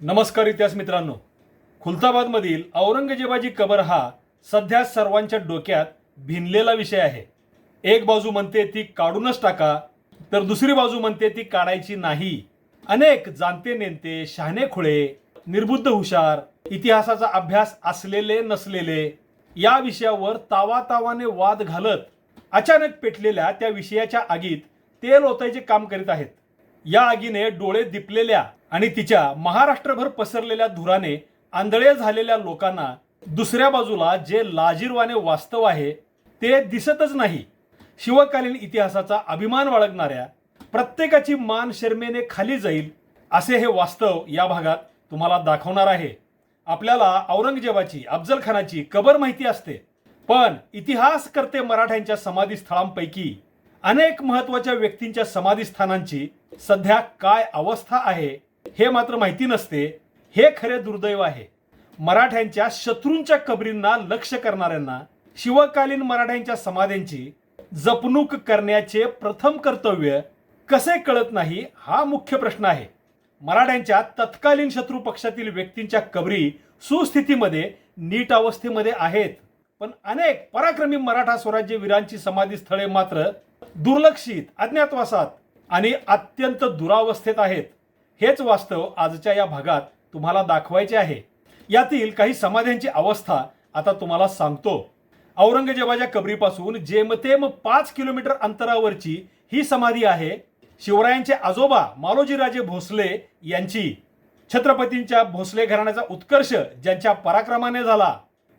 नमस्कार इतिहास मित्रांनो. खुलताबादमधील औरंगजेबाची कबर हा सध्या सर्वांच्या डोक्यात भिनलेला विषय आहे. एक बाजू म्हणते ती काढूनच टाका तर दुसरी बाजू म्हणते ती काढायची नाही. अनेक जाणते नेमते शहाणे खुळे निर्बुद्ध हुशार इतिहासाचा अभ्यास असलेले नसलेले या विषयावर तावातावाने वाद घालत अचानक पेटलेल्या त्या विषयाच्या आगीत तेल ओतायचे काम करीत आहेत. या आगीने डोळे दिपलेल्या आणि तिच्या महाराष्ट्रभर पसरलेल्या धुराने आंधळे झालेल्या लोकांना दुसऱ्या बाजूला जे लाजीरवाने वास्तव आहे ते दिसतच नाही. शिवकालीन इतिहासाचा अभिमान बाळगणाऱ्या प्रत्येकाची मान शर्मेने खाली जाईल असे हे वास्तव या भागात तुम्हाला दाखवणार आहे. आपल्याला औरंगजेबाची अफजल खानाची कबर माहिती असते. पण इतिहास करते मराठ्यांच्या समाधीस्थळांपैकी अनेक महत्त्वाच्या व्यक्तींच्या समाधीस्थानांची सध्या काय अवस्था आहे हे मात्र माहिती नसते. हे खरे दुर्दैव आहे. मराठ्यांच्या शत्रूंच्या कबरींना लक्ष करणाऱ्यांना शिवकालीन मराठ्यांच्या समाध्यांची जपणूक करण्याचे प्रथम कर्तव्य कसे कळत नाही हा मुख्य प्रश्न आहे. मराठ्यांच्या तत्कालीन शत्रू पक्षातील व्यक्तींच्या कबरी सुस्थितीमध्ये नीट अवस्थेमध्ये आहेत. पण अनेक पराक्रमी मराठा स्वराज्य वीरांची समाधी स्थळे मात्र दुर्लक्षित अज्ञातवासात आणि अत्यंत दुरावस्थेत आहेत. हेच वास्तव आजच्या या भागात तुम्हाला दाखवायचे आहे. यातील काही समाध्यांची अवस्था आता तुम्हाला सांगतो. औरंगजेबाच्या कबरीपासून जेमतेम पाच किलोमीटर अंतरावरची ही समाधी आहे. शिवरायांचे आजोबा मालोजीराजे भोसले यांची. छत्रपतींच्या भोसले घराण्याचा उत्कर्ष ज्यांच्या पराक्रमाने झाला.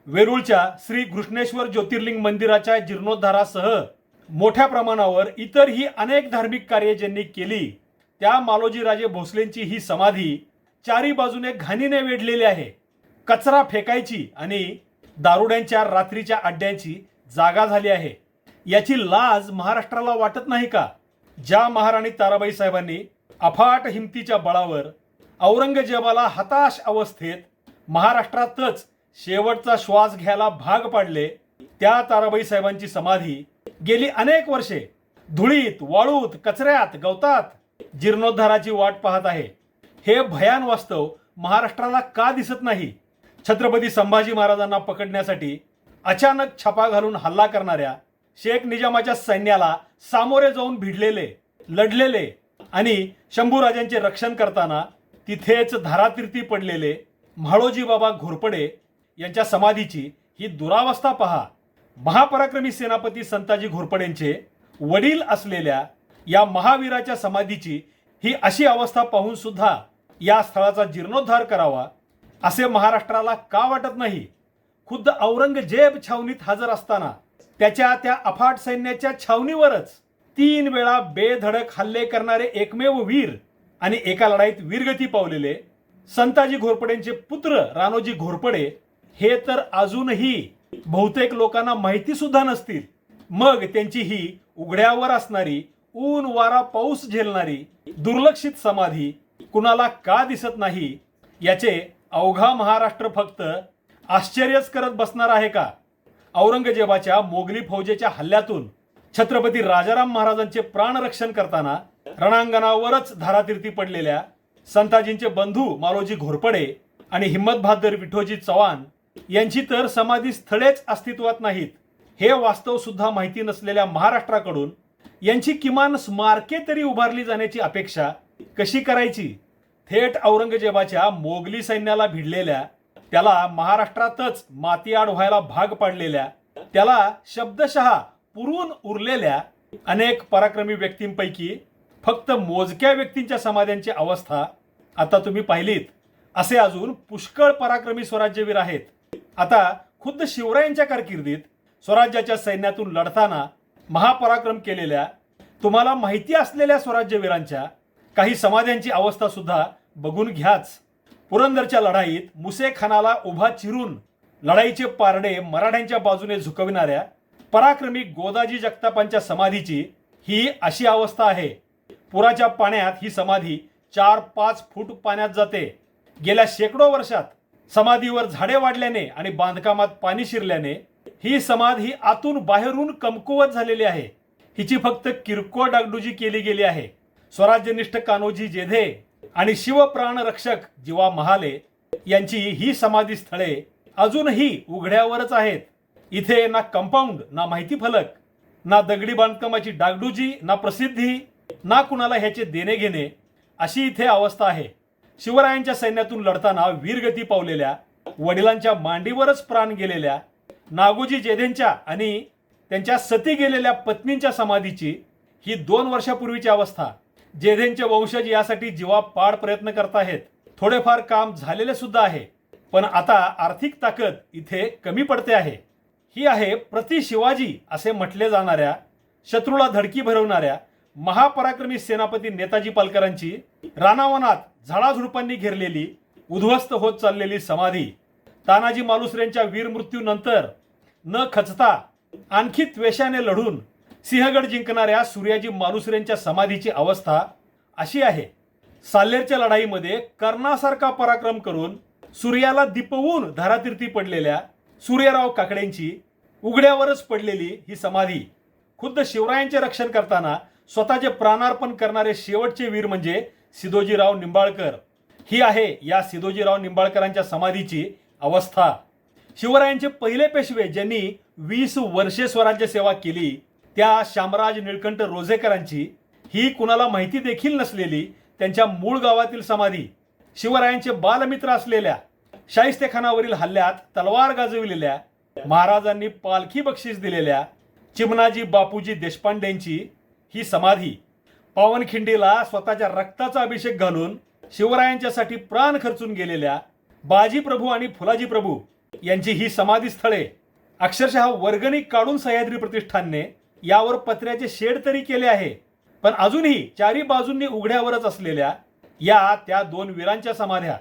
वेरूळच्या श्री कृष्णेश्वर ज्योतिर्लिंग मंदिराच्या जीर्णोद्धारासह मोठ्या प्रमाणावर इतरही अनेक धार्मिक कार्ये ज्यांनी केली त्या मालोजीराजे भोसलेंची ही समाधी चारी बाजूने घाणीने वेढलेली आहे. कचरा फेकायची आणि दारुड्यांच्या रात्रीच्या अड्ड्यांची जागा झाली आहे. याची लाज महाराष्ट्राला वाटत नाही का? ज्या महाराणी ताराबाई साहेबांनी अफाट हिमतीच्या बळावर औरंगजेबाला हताश अवस्थेत महाराष्ट्रातच शेवटचा श्वास घ्यायला भाग पाडले त्या ताराबाई साहेबांची समाधी गेली अनेक वर्षे धुळीत वाळूत कचऱ्यात गवतात जीर्णोद्धाराची वाट पाहत आहे. हे भयान वास्तव महाराष्ट्राला का दिसत नाही? छत्रपती संभाजी महाराजांना पकडण्यासाठी अचानक छापा घालून हल्ला करणाऱ्या शेख निजामाच्या सैन्याला सामोरे जाऊन भिडलेले लढलेले आणि शंभूराजांचे रक्षण करताना तिथेच धारातीर्थी पडलेले म्हाळोजी बाबा घोरपडे यांच्या समाधीची ही दुरावस्था पहा. महापराक्रमी सेनापती संताजी घोरपडेंचे वडील असलेल्या या महावीराच्या समाधीची ही अशी अवस्था पाहून सुद्धा या स्थळाचा जीर्णोद्धार करावा असे महाराष्ट्राला का वाटत नाही? खुद्द औरंगजेब छावणीत हजर असताना त्याच्या त्या अफाट सैन्याच्या छावणीवरच तीन वेळा बेधडक हल्ले करणारे एकमेव वीर आणि एका लढाईत वीरगती पावलेले संताजी घोरपडेंचे पुत्र रानोजी घोरपडे हे तर अजूनही बहुतेक लोकांना माहिती सुद्धा नसतील. मग त्यांची ही उघड्यावर असणारी ऊन वारा पाऊस झेलणारी दुर्लक्षित समाधी कुणाला का दिसत नाही याचे अवघा महाराष्ट्र फक्त आश्चर्यच करत बसणार आहे का? औरंगजेबाच्या मोगली फौजेच्या हल्ल्यातून छत्रपती राजाराम महाराजांचे प्राणरक्षण करताना रणांगणावरच धारातीर्थी पडलेल्या संताजींचे बंधू मालोजी घोरपडे आणि हिम्मत बहादर विठोजी चव्हाण यांची तर समाधी स्थळेच अस्तित्वात नाहीत. हे वास्तव सुद्धा माहिती नसलेल्या महाराष्ट्राकडून यांची किमान स्मारके तरी उभारली जाण्याची अपेक्षा कशी करायची? थेट औरंगजेबाच्या मोगली सैन्याला भिडलेल्या त्याला महाराष्ट्रातच मातीआड व्हायला भाग पाडलेल्या त्याला शब्दशः पुरून उरलेल्या अनेक पराक्रमी व्यक्तींपैकी फक्त मोजक्या व्यक्तींच्या समाध्यांची अवस्था आता तुम्ही पाहिलीत. असे अजून पुष्कळ पराक्रमी स्वराज्यवीर आहेत. आता खुद्द शिवरायांच्या कारकिर्दीत स्वराज्याच्या सैन्यातून लढताना महापराक्रम केलेल्या तुम्हाला माहिती असलेल्या स्वराज्यवीरांच्या काही समाध्यांची अवस्था सुद्धा बघून घ्याच. पुरंदरच्या लढाईत मुसेखानाला उभा चिरून लढाईचे पारडे मराठ्यांच्या बाजूने झुकविणाऱ्या पराक्रमी गोदाजी जगतापांच्या समाधीची ही अशी अवस्था आहे. पुराच्या पाण्यात ही समाधी चार पाच फूट पाण्यात जाते. गेल्या शेकडो वर्षात समाधीवर झाडे वाढल्याने आणि बांधकामात पाणी शिरल्याने ही समाधी आतून बाहेरून कमकुवत झालेली आहे. हिची फक्त किरकोळ डागडुजी केली गेली आहे. स्वराज्यनिष्ठ कान्होजी जेधे आणि शिवप्राण रक्षक जीवा महाले यांची ही समाधी स्थळे अजूनही उघड्यावरच आहेत. इथे ना कंपाऊंड ना माहिती फलक ना दगडी बांधकामाची डागडुजी ना प्रसिद्धी ना कुणाला ह्याचे देणे घेणे अशी इथे अवस्था आहे. शिवरायांच्या सैन्यातून लढताना वीरगती पावलेल्या वडिलांच्या मांडीवरच प्राण गेलेल्या नागोजी जेधेंच्या आणि त्यांच्या सती गेलेल्या पत्नींच्या समाधीची ही दोन वर्षापूर्वीची अवस्था. जेधेंचे वंशज यासाठी जीवापाड प्रयत्न करताहेत थोडेफार काम झालेले सुद्धा आहे पण आता आर्थिक ताकद इथे कमी पडते आहे. ही आहे प्रति शिवाजी असे म्हटले जाणाऱ्या शत्रूला धडकी भरवणाऱ्या महापराक्रमी सेनापती नेताजी पालकरांची रानावनात झाडाझुडपांनी घेरलेली उद्ध्वस्त होत चाललेली समाधी. तानाजी मालुसरेंच्या वीर मृत्यूनंतर न खचता आणखी त्वेषाने लढून सिंहगड जिंकणाऱ्या सूर्याजी मालुसरेंच्या समाधीची अवस्था अशी आहे. साल्लेरच्या लढाईमध्ये कर्णासारखा पराक्रम करून सूर्याला दिपवून धारातीर्थी पडलेल्या सूर्यराव काकडेंची उघड्यावरच पडलेली ही समाधी खुद्द शिवरायांचे रक्षण करताना स्वतःचे प्राणार्पण करणारे शेवटचे वीर म्हणजे सिदोजीराव निंबाळकर. ही आहे या सिदोजीराव निंबाळकरांच्या समाधीची अवस्था. शिवरायांचे पहिले पेशवे ज्यांनी वीस वर्षे स्वराज्य सेवा केली त्या शामराज निळकंठ रोजेकरांची ही कुणाला माहिती देखील नसलेली त्यांच्या मूळ गावातील समाधी. शिवरायांचे बालमित्र असलेल्या शाहिस्तेखानावरील हल्ल्यात तलवार गाजविलेल्या महाराजांनी पालखी बक्षीस दिलेल्या चिमनाजी बापूजी देशपांडेंची ही समाधी पावनखिंडीला स्वतःच्या रक्ताचा अभिषेक घालून शिवरायांच्यासाठी प्राण खर्चून गेलेल्या बाजी प्रभू आणि फुलाजी प्रभू यांची ही समाधी स्थळे अक्षरशः वर्गणी काढून सह्याद्री प्रतिष्ठानने यावर पत्र्याचे शेड तरी केले आहे पण अजूनही चारी बाजूंनी उघड्यावरच असलेल्या या त्या दोन वीरांच्या समाध्या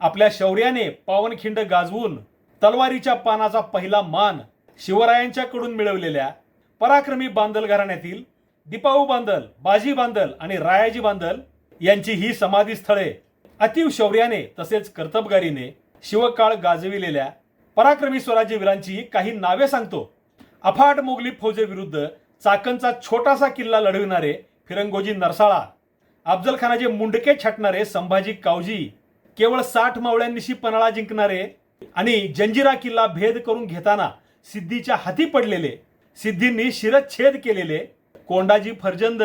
आपल्या शौर्याने पावनखिंड गाजवून तलवारीच्या पानाचा पहिला मान शिवरायांच्याकडून मिळवलेल्या पराक्रमी बांदल घराण्यातील दीपाऊ बांदल बाजी बांदल आणि रायाजी बांदल यांची ही समाधी स्थळे अतिव शौर्याने तसेच कर्तबगारीने शिवकाळ गाजविलेल्या पराक्रमी स्वराज्य वीरांची काही नावे सांगतो. अफाट मोगली फौजेविरुद्ध चाकणचा छोटासा किल्ला लढविणारे फिरंगोजी नरसाळा अफजलखानाचे मुंडके छाटणारे संभाजी कावजी केवळ साठ मावळ्यांनिशी पन्हाळा जिंकणारे आणि जंजिरा किल्ला भेद करून घेताना सिद्धीच्या हाती पडलेले सिद्धींनी शिरच्छेद केलेले कोंडाजी फरजंद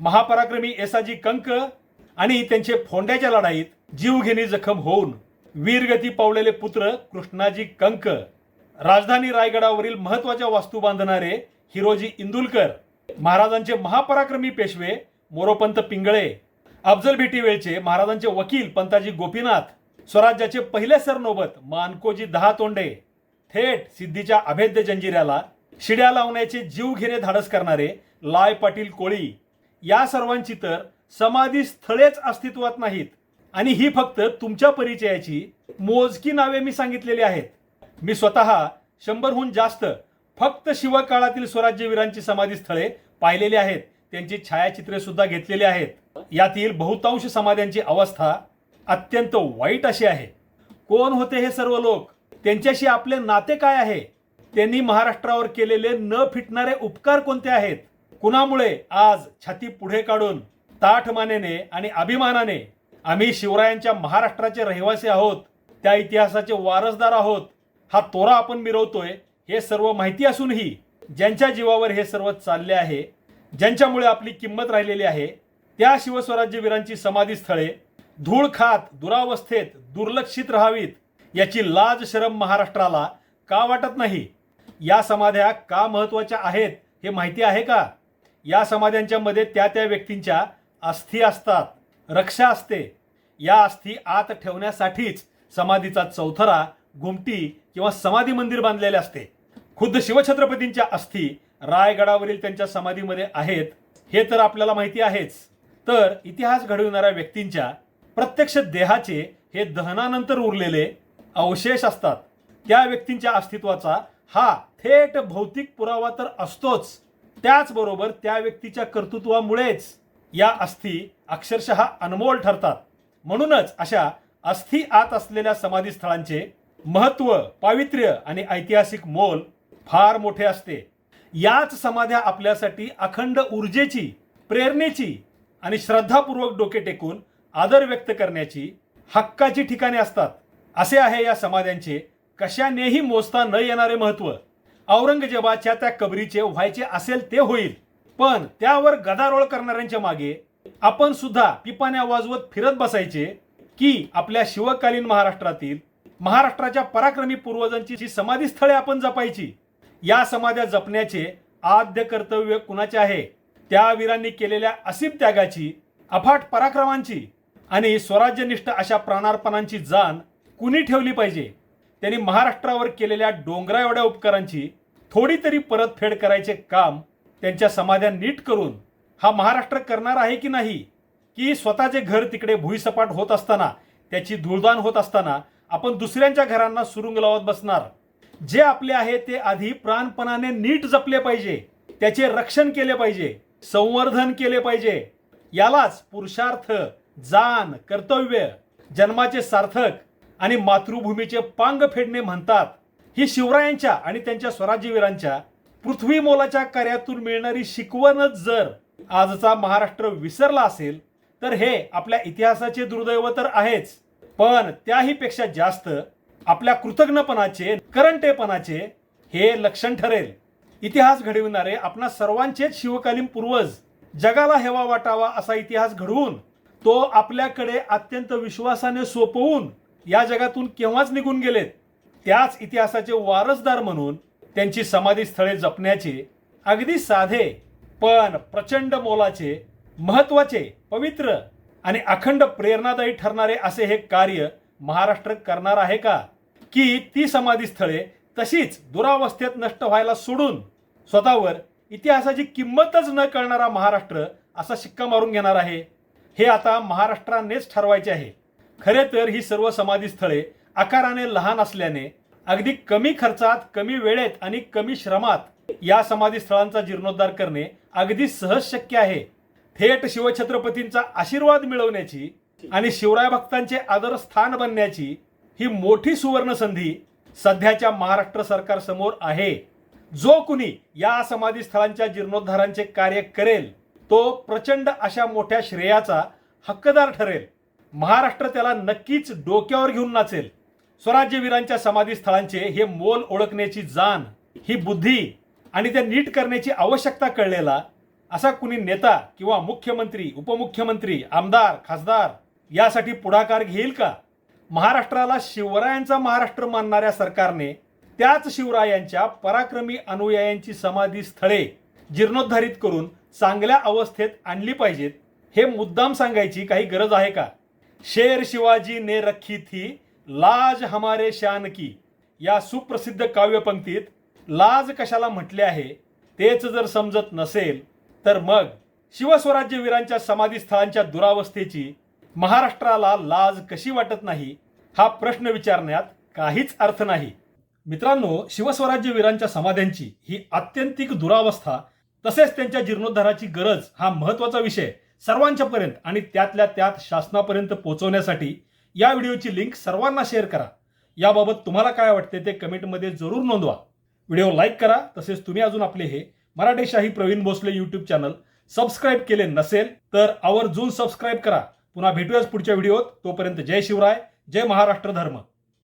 महापराक्रमी एसाजी कंक आणि त्यांचे फोंड्याच्या लढाईत जीवघेणी जखम होऊन वीरगती पावलेले पुत्र कृष्णाजी कंक. राजधानी रायगडावरील महत्त्वाच्या वास्तू बांधणारे हिरोजी इंदुलकर महाराजांचे महापराक्रमी पेशवे मोरोपंत पिंगळे अफजल भेटीवेळचे महाराजांचे वकील पंताजी गोपीनाथ स्वराज्याचे पहिले सरनोबत मानकोजी दहा तोंडे थेट सिद्धीच्या अभेद्य जंजिऱ्याला शिड्या लावण्याचे जीव घेणे धाडस करणारे लाय पाटील कोळी या सर्वांची तर समाधी स्थळेच अस्तित्वात नाहीत. आणि ही फक्त तुमच्या परिचयाची मोजकी नावे मी सांगितलेली आहेत. मी स्वतः शंभरहून जास्त फक्त शिवकाळातील स्वराज्यवीरांची समाधी स्थळे पाहिलेली आहेत. त्यांची छायाचित्रे सुद्धा घेतलेली आहेत. यातील बहुतांश समाध्यांची अवस्था अत्यंत वाईट अशी आहे. कोण होते हे सर्व लोक? त्यांच्याशी आपले नाते काय आहे? त्यांनी महाराष्ट्रावर केलेले न फिटणारे उपकार कोणते आहेत? कुणामुळे आज छाती पुढे काढून ताठमानेने आणि अभिमानाने आम्ही शिवरायांच्या महाराष्ट्राचे रहिवासी आहोत त्या इतिहासाचे वारसदार आहोत हा तोरा आपण मिरवतोय हे सर्व माहिती असूनही ज्यांच्या जीवावर हे सर्व चालले आहे ज्यांच्यामुळे आपली किंमत राहिलेली आहे त्या शिवस्वराज्यवीरांची समाधी स्थळे धूळ खात दुरावस्थेत दुर्लक्षित राहावीत याची लाज शरम महाराष्ट्राला का वाटत नाही? या समाध्या का महत्त्वाच्या आहेत हे माहिती आहे का? या समाध्यांच्या मध्ये त्या त्या व्यक्तींच्या अस्थी असतात रक्षा असते. या अस्थी आत ठेवण्यासाठीच समाधीचा चौथरा घुमटी किंवा समाधी मंदिर बांधलेले असते. खुद्द शिवछत्रपतींच्या अस्थी रायगडावरील त्यांच्या समाधीमध्ये आहेत हे तर आपल्याला माहिती आहेच. तर इतिहास घडविणाऱ्या व्यक्तींच्या प्रत्यक्ष देहाचे हे दहनानंतर उरलेले अवशेष असतात. त्या व्यक्तींच्या अस्तित्वाचा हा थेट भौतिक पुरावा तर असतोच. त्याचबरोबर त्या व्यक्तीच्या कर्तृत्वामुळेच या अस्थी अक्षरशः अनमोल ठरतात. म्हणूनच अशा अस्थी आत असलेल्या समाधी स्थळांचे महत्त्व पावित्र्य आणि ऐतिहासिक मोल फार मोठे असते. याच समाध्या आपल्यासाठी अखंड ऊर्जेची प्रेरणेची आणि श्रद्धापूर्वक डोके टेकून आदर व्यक्त करण्याची हक्काची ठिकाणे असतात. असे आहे या समाध्यांचे कशानेही मोजता न येणारे महत्त्व औरंगजेबाच्या त्या कबरीचे व्हायचे असेल ते होईल. पण त्यावर गदारोळ करणाऱ्यांच्या मागे आपण सुद्धा पिपाण्या वाजवत फिरत बसायचे की आपल्या शिवकालीन महाराष्ट्रातील महाराष्ट्राच्या पराक्रमी पूर्वजांची जी समाधी स्थळे आपण जपायची या समाध्या जपण्याचे आद्य कर्तव्य कुणाचे आहे? त्या वीरांनी केलेल्या असीम त्यागाची अफाट पराक्रमांची आणि स्वराज्यनिष्ठ अशा प्राणार्पणांची जाण कुणी ठेवली पाहिजे? त्यांनी महाराष्ट्रावर केलेल्या डोंगरा एवढ्या उपकारांची थोडी तरी परतफेड करायचे काम त्यांच्या समाध्या नीट करून हा महाराष्ट्र करणार आहे की नाही? की स्वतःचे घर तिकडे भुईसपाट होत असताना त्याची धुळदाण होत असताना आपण दुसऱ्यांच्या घरांना सुरुंग लावत बसणार? जे आपले आहे ते आधी प्राणपणाने नीट जपले पाहिजे त्याचे रक्षण केले पाहिजे संवर्धन केले पाहिजे. यालाच पुरुषार्थ जाण कर्तव्य जन्माचे सार्थक आणि मातृभूमीचे पांग फेडणे म्हणतात. ही शिवरायांच्या आणि त्यांच्या स्वराज्यवीरांच्या पृथ्वी मोलाच्या कार्यातून मिळणारी शिकवणच जर आजचा महाराष्ट्र विसरला असेल तर हे आपल्या इतिहासाचे दुर्दैव तर आहेच. पण त्याही पेक्षा जास्त आपल्या कृतज्ञपणाचे करंटेपणाचे हे लक्षण ठरेल. इतिहास घडविणारे आपणा सर्वांचेच शिवकालीन पूर्वज जगाला हेवा वाटावा असा इतिहास घडवून तो आपल्याकडे अत्यंत विश्वासाने सोपवून या जगातून केव्हाच निघून गेलेत? त्याच इतिहासाचे वारसदार म्हणून त्यांची समाधी स्थळे जपण्याचे अगदी साधे पण प्रचंड मोलाचे महत्त्वाचे पवित्र आणि अखंड प्रेरणादायी ठरणारे असे हे कार्य महाराष्ट्र करणार आहे का? की ती समाधी स्थळे तशीच दुरावस्थेत नष्ट व्हायला सोडून स्वतःवर इतिहासाची किंमतच न कळणारा महाराष्ट्र असा शिक्का मारून घेणार आहे? हे आता महाराष्ट्रानेच ठरवायचे आहे. खरे तर ही सर्व समाधी स्थळे आकाराने लहान असल्याने अगदी कमी खर्चात कमी वेळेत आणि कमी श्रमात या समाधी स्थळांचा जीर्णोद्धार करणे अगदी सहज शक्य आहे. थेट शिवछत्रपतींचा आशीर्वाद मिळवण्याची आणि शिवराय भक्तांचे आदरस्थान बनण्याची ही मोठी सुवर्ण संधी सध्याच्या महाराष्ट्र सरकार समोर आहे. जो कुणी या समाधी स्थळांच्या जीर्णोद्धारांचे कार्य करेल तो प्रचंड अशा मोठ्या श्रेयाचा हक्कदार ठरेल. महाराष्ट्र त्याला नक्कीच डोक्यावर घेऊन नाचेल. स्वराज्यवीरांच्या समाधी स्थळांचे हे मोल ओळखण्याची जाण ही बुद्धी आणि त्या नीट करण्याची आवश्यकता कळलेला असा कुणी नेता किंवा मुख्यमंत्री उपमुख्यमंत्री आमदार खासदार यासाठी पुढाकार घेईल का? महाराष्ट्राला शिवरायांचा महाराष्ट्र मानणाऱ्या सरकारने त्याच शिवरायांच्या पराक्रमी अनुयायांची समाधी स्थळे जीर्णोद्धारित करून चांगल्या अवस्थेत आणली पाहिजेत हे मुद्दाम सांगायची काही गरज आहे का? शेर शिवाजी ने रखी थी लाज हमारे शान की. या सुप्रसिद्ध काव्यपंक्तीत लाज कशाला म्हटले आहे तेच जर समजत नसेल तर मग शिवस्वराज्य वीरांच्या समाधीस्थळांच्या दुरावस्थेची महाराष्ट्राला लाज कशी वाटत नाही हा प्रश्न विचारण्यात काहीच अर्थ नाही. मित्रांनो शिवस्वराज्य वीरांच्या समाध्यांची ही आत्यंतिक दुरावस्था तसेच त्यांच्या जीर्णोद्धाराची गरज हा महत्त्वाचा विषय सर्वांच्या पर्यंत आणि त्यातल्या त्यात शासनापर्यंत पोहोचवण्यासाठी या व्हिडिओची लिंक सर्वांना शेअर करा. याबाबत तुम्हाला काय वाटते ते कमेंटमध्ये जरूर नोंदवा. व्हिडिओ लाईक करा तसेच तुम्ही अजून आपले हे Maratheshahi Pravin Bhosale YouTube channel subscribe केले नसेल तर आवर्जून सबस्क्राईब करा. पुन्हा भेटूयाच पुढच्या व्हिडिओत. तोपर्यंत जय शिवराय जय महाराष्ट्र धर्म.